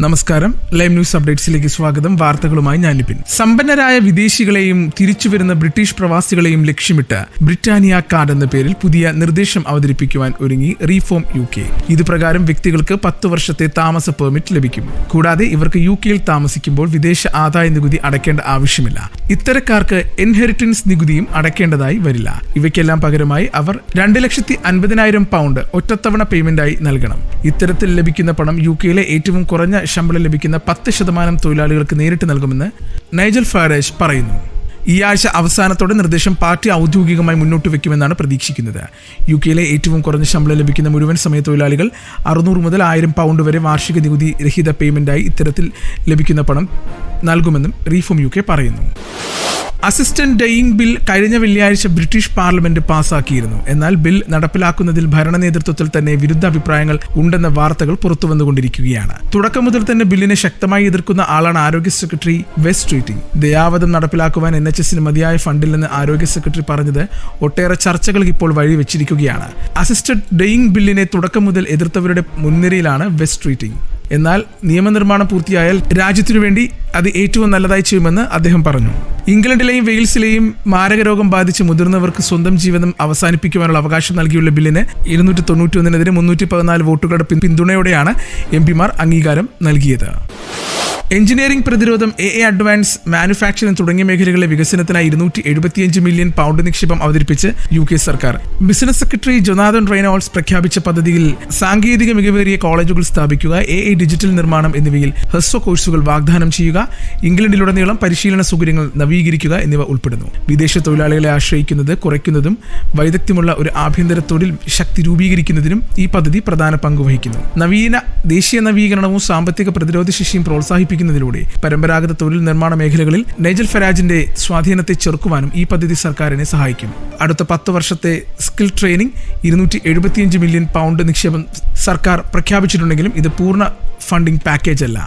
നമസ്കാരം. Live news അപ്ഡേറ്റ്സിലേക്ക് സ്വാഗതം. വാർത്തകളുമായി ഞാൻ ലിപിൻ സമ്പന്നരായ വിദേശികളെയും തിരിച്ചുവരുന്ന ബ്രിട്ടീഷ് പ്രവാസികളെയും ലക്ഷ്യമിട്ട് ബ്രിട്ടാനിയ കാർഡ് എന്ന പേരിൽ പുതിയ നിർദ്ദേശം അവതരിപ്പിക്കുവാൻ ഒരുങ്ങി റീഫോം യു കെ. ഇത് പ്രകാരം വ്യക്തികൾക്ക് പത്ത് വർഷത്തെ താമസ പെർമിറ്റ് ലഭിക്കും. കൂടാതെ ഇവർക്ക് യു കെയിൽ താമസിക്കുമ്പോൾ വിദേശ ആദായ നികുതി അടയ്ക്കേണ്ട ആവശ്യമില്ല. ഇത്തരക്കാർക്ക് ഇൻഹെറിറ്റൻസ് നികുതിയും അടയ്ക്കേണ്ടതായി വരില്ല. ഇവയ്ക്കെല്ലാം പകരമായി അവർ രണ്ട് ലക്ഷത്തി അൻപതിനായിരം പൗണ്ട് ഒറ്റത്തവണ പേയ്മെന്റായി നൽകണം. ഇത്തരത്തിൽ ലഭിക്കുന്ന പണം യു കെയിലെ ഏറ്റവും കുറഞ്ഞ ശമ്പളം ലഭിക്കുന്ന പത്ത് ശതമാനം തൊഴിലാളികൾക്ക് നേരിട്ട് നൽകുമെന്ന് നൈജൽ ഫാരേജ് പറയുന്നു. ഈ ആഴ്ച അവസാനത്തോടെ നിർദ്ദേശം പാർട്ടി ഔദ്യോഗികമായി മുന്നോട്ട് വെക്കുമെന്നാണ് പ്രതീക്ഷിക്കുന്നത്. യു കെയിലെ ഏറ്റവും കുറഞ്ഞ ശമ്പളം ലഭിക്കുന്ന മുഴുവൻ സമയ തൊഴിലാളികൾ അറുന്നൂറ് മുതൽ ആയിരം പൗണ്ട് വരെ വാർഷിക നികുതി രഹിത പേയ്മെന്റായി ഇത്തരത്തിൽ ലഭിക്കുന്ന പണം നൽകുമെന്നും റീഫോം യു പറയുന്നു. അസിസ്റ്റന്റ് ഡെയിങ് ബിൽ കഴിഞ്ഞ വെള്ളിയാഴ്ച ബ്രിട്ടീഷ് പാർലമെന്റ് പാസാക്കിയിരുന്നു. എന്നാൽ ബിൽ നടപ്പിലാക്കുന്നതിൽ ഭരണ നേതൃത്വത്തിൽ തന്നെ വിരുദ്ധ അഭിപ്രായങ്ങൾ ഉണ്ടെന്ന വാർത്തകൾ പുറത്തുവന്നുകൊണ്ടിരിക്കുകയാണ്. തുടക്കം മുതൽ തന്നെ ബില്ലിനെ ശക്തമായി എതിർക്കുന്ന ആളാണ് ആരോഗ്യ സെക്രട്ടറി വെസ്റ്റ് ട്രീറ്റിംഗ് ദയാവധം നടപ്പിലാക്കുവാൻ എൻ എച്ച് എസിന് മതിയായ ഫണ്ടില്ലെന്ന് ആരോഗ്യ സെക്രട്ടറി പറഞ്ഞത് ഒട്ടേറെ ചർച്ചകൾക്ക് ഇപ്പോൾ വഴിവെച്ചിരിക്കുകയാണ് അസിസ്റ്റഡ് ഡെയിങ് ബില്ലിനെ തുടക്കം മുതൽ എതിർത്തവരുടെ മുൻനിരയിലാണ് വെസ്റ്റ് ട്രീറ്റിംഗ് എന്നാൽ നിയമനിർമ്മാണം പൂർത്തിയായാൽ രാജ്യത്തിനു വേണ്ടി അത് ഏറ്റവും നല്ലതായി ചെയ്യുമെന്ന് അദ്ദേഹം പറഞ്ഞു. ഇംഗ്ലണ്ടിലെയും വെയിൽസിലെയും മാരകരോഗം ബാധിച്ച് മുതിർന്നവർക്ക് സ്വന്തം ജീവിതം അവസാനിപ്പിക്കുവാനുള്ള അവകാശം നൽകിയുള്ള ബില്ലിന് ഇരുന്നൂറ്റി തൊണ്ണൂറ്റി ഒന്നിനെതിരെ മുന്നൂറ്റി പതിനാല് വോട്ടുകളുടെ പിന്തുണയോടെയാണ് എം പിമാർ അംഗീകാരം നൽകിയത്. എഞ്ചിനീയറിംഗ് പ്രതിരോധം എ എ അഡ്വാൻസ് മാനുഫാക്ചറിംഗ് തുടങ്ങിയ മേഖലകളിലെ വികസനത്തിനായി ഇരുന്നൂറ്റി എഴുപത്തിയഞ്ച് മില്യൺ പൗണ്ട് നിക്ഷേപം അവതരിപ്പിച്ച് യു കെ സർക്കാർ. ബിസിനസ് സെക്രട്ടറി ജൊനാഥൻ റെയ്നോൾസ് പ്രഖ്യാപിച്ച പദ്ധതിയിൽ സാങ്കേതിക മികവേറിയ കോളേജുകൾ സ്ഥാപിക്കുക എ ഐ ഡിജിറ്റൽ നിർമ്മാണം എന്നിവയിൽ ഹ്രസ്വ കോഴ്സുകൾ വാഗ്ദാനം ചെയ്യുക ഇംഗ്ലണ്ടിലുടനീളം പരിശീലന സൗകര്യങ്ങൾ നവീകരിക്കുക എന്നിവ ഉൾപ്പെടുന്നു. വിദേശ തൊഴിലാളികളെ ആശ്രയിക്കുന്നത് കുറയ്ക്കുന്നതും വൈദഗ്ധ്യമുള്ള ഒരു ആഭ്യന്തര തൊഴിൽ ശക്തി രൂപീകരിക്കുന്നതിനും ഈ പദ്ധതി പ്രധാന പങ്ക് വഹിക്കുന്നു. നവീന ദേശീയ നവീകരണവും സാമ്പത്തിക പ്രതിരോധ ശേഷിയും പ്രോത്സാഹിപ്പിക്കുന്നതിലൂടെ പരമ്പരാഗത തൊഴിൽ നിർമ്മാണ മേഖലകളിൽ നൈജൽ ഫരാജിന്റെ സ്വാധീനത്തെ ചെറുക്കുവാനും ഈ പദ്ധതി സർക്കാരിനെ സഹായിക്കും. അടുത്ത പത്ത് വർഷത്തെ സ്കിൽ ട്രെയിനിങ് ഇരുന്നൂറ്റി മില്യൺ പൗണ്ട് നിക്ഷേപം സർക്കാർ പ്രഖ്യാപിച്ചിട്ടുണ്ടെങ്കിലും ഇത് പൂർണ ഫണ്ടിംഗ് പാക്കേജ് അല്ല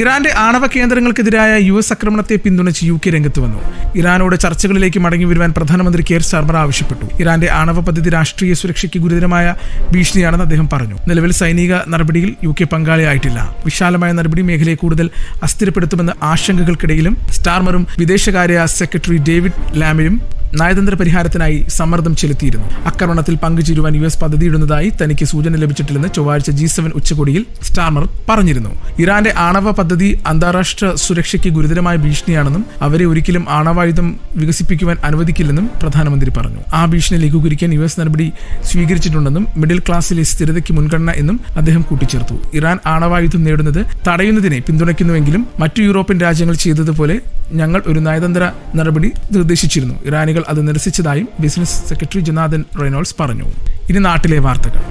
ഇറാന്റെ ആണവ കേന്ദ്രങ്ങൾക്കെതിരായ യു എസ് ആക്രമണത്തെ പിന്തുണച്ച് യു കെ രംഗത്ത് വന്നു. ഇറാനോട് ചർച്ചകളിലേക്ക് മടങ്ങി വരുവാൻ പ്രധാനമന്ത്രി കെയർ സ്റ്റാർമർ ആവശ്യപ്പെട്ടു. ഇറാന്റെ ആണവ പദ്ധതി രാഷ്ട്രീയ സുരക്ഷയ്ക്ക് ഗുരുതരമായ ഭീഷണിയാണെന്ന് അദ്ദേഹം പറഞ്ഞു. നിലവിൽ സൈനിക നടപടിയിൽ യു കെ പങ്കാളിയായിട്ടില്ല. വിശാലമായ നടപടി മേഖലയെ കൂടുതൽ അസ്ഥിരപ്പെടുത്തുമെന്ന ആശങ്കകൾക്കിടയിലും സ്റ്റാർമറും വിദേശകാര്യ സെക്രട്ടറി ഡേവിഡ് ലാമയും നയതന്ത്ര പരിഹാരത്തിനായി സമ്മർദ്ദം ചെലുത്തിയിരുന്നു. ആക്രമണത്തിൽ പങ്കുചേരുവാൻ യു എസ് പദ്ധതിയിടുന്നതായി തനിക്ക് സൂചന ലഭിച്ചിട്ടില്ലെന്ന് ചൊവ്വാഴ്ച ജി സെവൻ ഉച്ചകോടിയിൽ സ്റ്റാർമർ പറഞ്ഞിരുന്നു. ഇറാന്റെ ആണവ പദ്ധതി അന്താരാഷ്ട്ര സുരക്ഷയ്ക്ക് ഗുരുതരമായ ഭീഷണിയാണെന്നും അവരെ ഒരിക്കലും ആണവായുധം വികസിപ്പിക്കുവാൻ അനുവദിക്കില്ലെന്നും പ്രധാനമന്ത്രി പറഞ്ഞു. ആ ഭീഷണി ലഘൂകരിക്കാൻ യു എസ് നടപടി സ്വീകരിച്ചിട്ടുണ്ടെന്നും മിഡിൽ ക്ലാസ്സിലെ സ്ഥിരതയ്ക്ക് മുൻഗണന എന്നും അദ്ദേഹം കൂട്ടിച്ചേർത്തു. ഇറാൻ ആണവായുധം നേടുന്നത് തടയുന്നതിനെ പിന്തുണയ്ക്കുന്നുവെങ്കിലും മറ്റു യൂറോപ്യൻ രാജ്യങ്ങൾ ചെയ്തതുപോലെ ഞങ്ങൾ ഒരു നയതന്ത്ര നടപടി നിർദ്ദേശിച്ചിരുന്നു. ഇറാനികൾ അത് നിരസിച്ചതായും ബിസിനസ് സെക്രട്ടറി ജനാദൻ റെയ്നോൾസ് പറഞ്ഞു. ഇനി നാട്ടിലെ വാർത്തകൾ.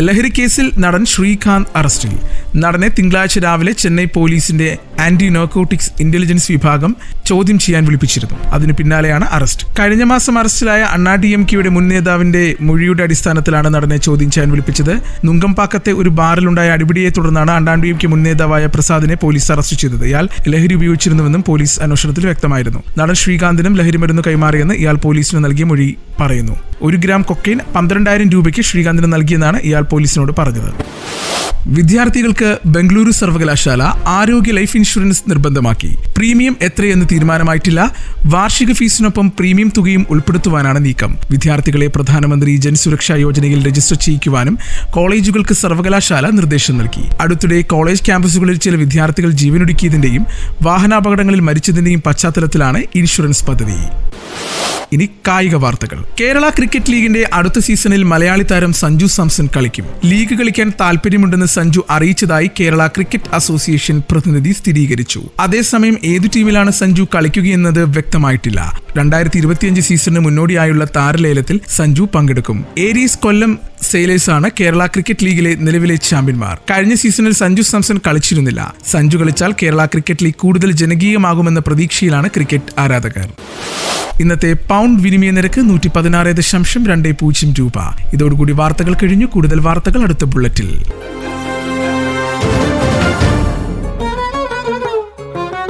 ലഹരി കേസിൽ നടൻ ശ്രീകാന്ത് അറസ്റ്റിൽ. നടനെ തിങ്കളാഴ്ച രാവിലെ ചെന്നൈ പോലീസിന്റെ ആന്റി നോക്കോട്ടിക്സ് ഇന്റലിജൻസ് വിഭാഗം ചോദ്യം ചെയ്യാൻ വിളിപ്പിച്ചിരുന്നു. അതിന് പിന്നാലെയാണ് അറസ്റ്റ്. കഴിഞ്ഞ മാസം അറസ്റ്റിലായ അണ്ണാ ഡി എം കെയുടെ മുൻ നേതാവിന്റെ മൊഴിയുടെ അടിസ്ഥാനത്തിലാണ് നടനെ ചോദ്യം ചെയ്യാൻ വിളിപ്പിച്ചത്. നുങ്കംപാക്കത്തെ ഒരു ബാറിലുണ്ടായ അടിപിടിയെ തുടർന്നാണ് അണ്ണാ ഡി എം കെ മുൻ നേതാവായ പ്രസാദിനെ പോലീസ് അറസ്റ്റ് ചെയ്തത്. ഇയാൾ ലഹരി ഉപയോഗിച്ചിരുന്നുവെന്നും പോലീസ് അന്വേഷണത്തിൽ വ്യക്തമായിരുന്നു. നടൻ ശ്രീകാന്തിനും ലഹരി മരുന്ന് കൈമാറിയെന്ന് ഇയാൾ പോലീസിന് നൽകിയ മൊഴി പറയുന്നു. ഒരു ഗ്രാം കൊക്കൈൻ പന്ത്രണ്ടായിരം രൂപയ്ക്ക് ശ്രീകാന്തിന് നൽകിയെന്നാണ് ഇയാൾ പോലീസിനോട് പറഞ്ഞത്. വിദ്യാർത്ഥികൾക്ക് ബംഗളൂരു സർവകലാശാല ആരോഗ്യ ലൈഫ് ഇൻഷുറൻസ് നിർബന്ധമാക്കി. പ്രീമിയം എത്രയെന്ന് തീരുമാനമായിട്ടില്ല. വാർഷിക ഫീസിനൊപ്പം പ്രീമിയം തുകയും ഉൾപ്പെടുത്തുവാനാണ് നീക്കം. വിദ്യാർത്ഥികളെ പ്രധാനമന്ത്രി ജൻസുരക്ഷാ യോജനയിൽ രജിസ്റ്റർ ചെയ്യിക്കുവാനും കോളേജുകൾക്ക് സർവകലാശാല നിർദ്ദേശം നൽകി. അടുത്തിടെ കോളേജ് ക്യാമ്പസുകളിൽ ചില വിദ്യാർത്ഥികൾ ജീവനൊടുക്കിയതിന്റെയും വാഹനാപകടങ്ങളിൽ മരിച്ചതിന്റെയും പശ്ചാത്തലത്തിലാണ് ഇൻഷുറൻസ് പദ്ധതി. ഇനി കായിക വാർത്തകൾ. കേരള ക്രിക്കറ്റ് ലീഗിന്റെ അടുത്ത സീസണിൽ മലയാളി താരം സഞ്ജു സാംസൺ കളിക്കും. ലീഗ് കളിക്കാൻ താല്പര്യമുണ്ടെന്ന് സഞ്ജു അറിയിച്ചതായി കേരള ക്രിക്കറ്റ് അസോസിയേഷൻ പ്രതിനിധി സ്ഥിരീകരിച്ചു അതേസമയം ഏതു ടീമിലാണ് സഞ്ജു കളിക്കുകയെന്നത് വ്യക്തമായിട്ടില്ല. രണ്ടായിരത്തി ഇരുപത്തിയഞ്ച് സീസണിന് മുന്നോടിയായുള്ള താരലേലത്തിൽ സഞ്ജു പങ്കെടുക്കും. ഏരീസ് കൊല്ലം സെയിലേഴ്സ് ആണ് കേരള ക്രിക്കറ്റ് ലീഗിലെ നിലവിലെ ചാമ്പ്യന്മാർ. കഴിഞ്ഞ സീസണിൽ സഞ്ജു സാംസൺ കളിച്ചിരുന്നില്ല. സഞ്ജു കളിച്ചാൽ കേരള ക്രിക്കറ്റ് ലീഗ് കൂടുതൽ ജനകീയമാകുമെന്ന പ്രതീക്ഷയിലാണ് ക്രിക്കറ്റ് ആരാധകർ. ഇന്നത്തെ പൗണ്ട് വിനിമയ നിരക്ക് നൂറ്റി പതിനാറ് ദശാംശം രണ്ട് പൂജ്യം രൂപ. ഇതോടുകൂടി വാർത്തകൾ കഴിഞ്ഞു. കൂടുതൽ വാർത്തകൾ അടുത്ത ബുള്ളറ്റിൽ.